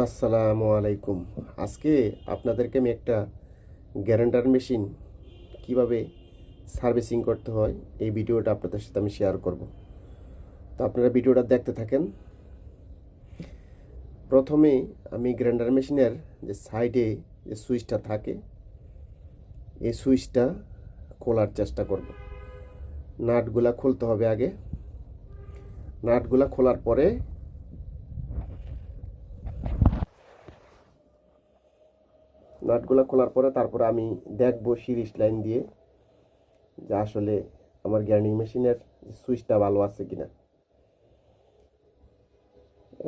আসসালামু আলাইকুম। আজকে আপনাদেরকে আমি একটা গ্যারেন্ডার মেশিন কীভাবে সার্ভিসিং করতে হয়, এই ভিডিওটা আপনাদের সাথে আমি শেয়ার করব। তো আপনারা ভিডিওটা দেখতে থাকেন। প্রথমে আমি গ্রাইন্ডার মেশিনের যে সাইডে যে সুইচটা থাকে, এই সুইচটা খোলার চেষ্টা করব। নাটগুলা খুলতে হবে আগে। নাটগুলা খোলার পরে নাটগুলো খোলার পরে তারপরে আমি দেখব সিরিজ লাইন দিয়ে যে আসলে আমার গ্রাইন্ডিং মেশিনের সুইচটা ভালো আছে কিনা।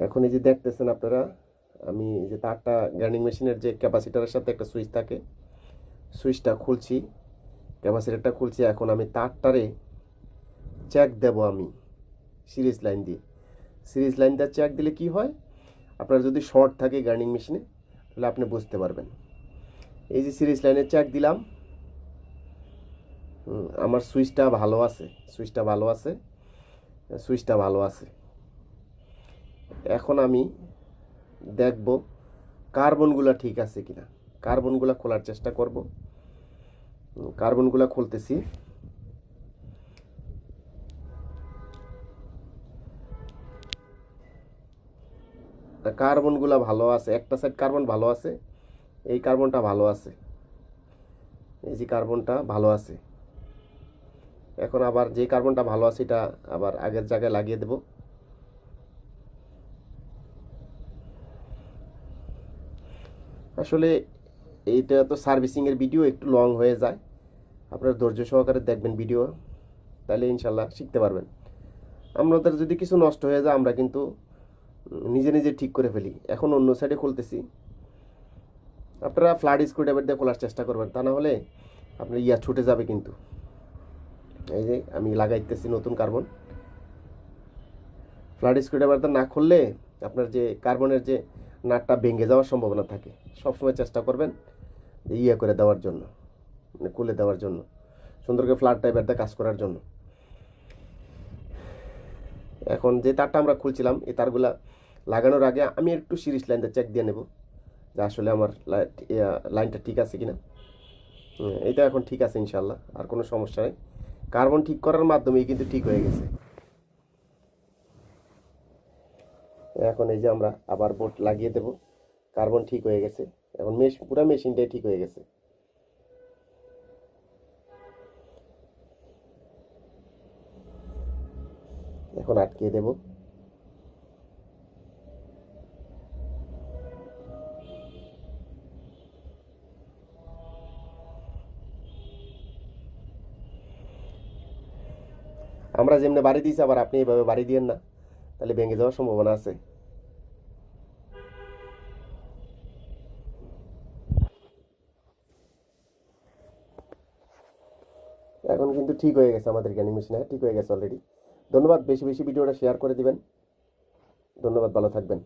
এখন এই যে দেখতেছেন আপনারা, আমি যে তারটা গ্রাইন্ডিং মেশিনের যে ক্যাপাসিটারের সাথে একটা সুইচ থাকে, সুইচটা খুলছি, ক্যাপাসিটারটা খুলছি, এখন আমি তারটারে চেক দেব আমি সিরিজ লাইন দিয়ে। সিরিজ লাইন দিয়ে চেক দিলে কি হয়? আপনার যদি শর্ট থাকে গ্রাইন্ডিং মেশিনে, তাহলে আপনি বুঝতে পারবেন। এই যে সিরিজ লাইনে চেক দিলাম। আমার সুইচটা ভালো আছে, সুইচটা ভালো আছে, সুইচটা ভালো আছে। এখন আমি দেখব কার্বনগুলো ঠিক আছে কিনা। কার্বনগুলো খোলার চেষ্টা করব। কার্বনগুলো খুলতেছি। কার্বনগুলো ভালো আছে, একটা সাইড কার্বন ভালো আছে এই কার্বনটা ভালো আছে। এই যে কার্বনটা ভালো আছে। এখন আবার যে কার্বনটা ভালো আছে, এটা আবার আগের জায়গায় লাগিয়ে দেব। আসলে এইটা তো সার্ভিসিংয়ের ভিডিও একটু লং হয়ে যায়। আপনারা ধৈর্য সহকারে দেখবেন ভিডিও, তাহলে ইনশাল্লাহ শিখতে পারবেন। আমাদের যদি কিছু নষ্ট হয়ে যায়, আমরা কিন্তু নিজে নিজে ঠিক করে ফেলি। এখন অন্য সাইডে খুলতেছি। আপনারা ফ্ল্যাট স্ক্রুড্রাইভার দিয়ে খোলার চেষ্টা করবেন, তা না হলে আপনার ইয়া ছুটে যাবে কিন্তু। এই যে আমি লাগাইতেছি নতুন কার্বন ফ্ল্যাট স্ক্রুড্রাইভার না খুললে আপনার যে কার্বনের যে নাটটা ভেঙে যাওয়ার সম্ভাবনা থাকে। সবসময় চেষ্টা করবেন ইয়ে করে দেওয়ার জন্য মানে খুলে দেওয়ার জন্য, সুন্দর করে ফ্ল্যাট টাইপের দিয়ে কাজ করার জন্য। এখন যে তারটা আমরা খুলছিলাম, এই তারগুলা লাগানোর আগে আমি একটু সিরিজ লাইনটা চেক দিয়ে নেব। যে আসলে আমার লাইনটা ঠিক আছে কিনা? হুম, এটা এখন ঠিক আছে ইনশাল্লাহ আর কোনো সমস্যা নেই। কার্বন ঠিক করার মাধ্যমেই কিন্তু ঠিক হয়ে গেছে। এখন এই যে আমরা আবার বোর্ড লাগিয়ে দেব। কার্বন ঠিক হয়ে গেছে। এখন মেশ পুরো মেশিনটাই ঠিক হয়ে গেছে। এখন আটকে দেব। আমরা যেমনি বাড়ি দিয়েছি, আবার আপনি এইভাবে বাড়ি দিয়েন না। তাহলে ভেঙে যাওয়ার সম্ভাবনা আছে। এখন কিন্তু ঠিক হয়ে গেছে আমাদের জ্ঞানী মেশিন ঠিক হয়ে গেছে অলরেডি ধন্যবাদ, বেশি বেশি ভিডিওটা শেয়ার করে দিবেন। ধন্যবাদ, ভালো থাকবেন।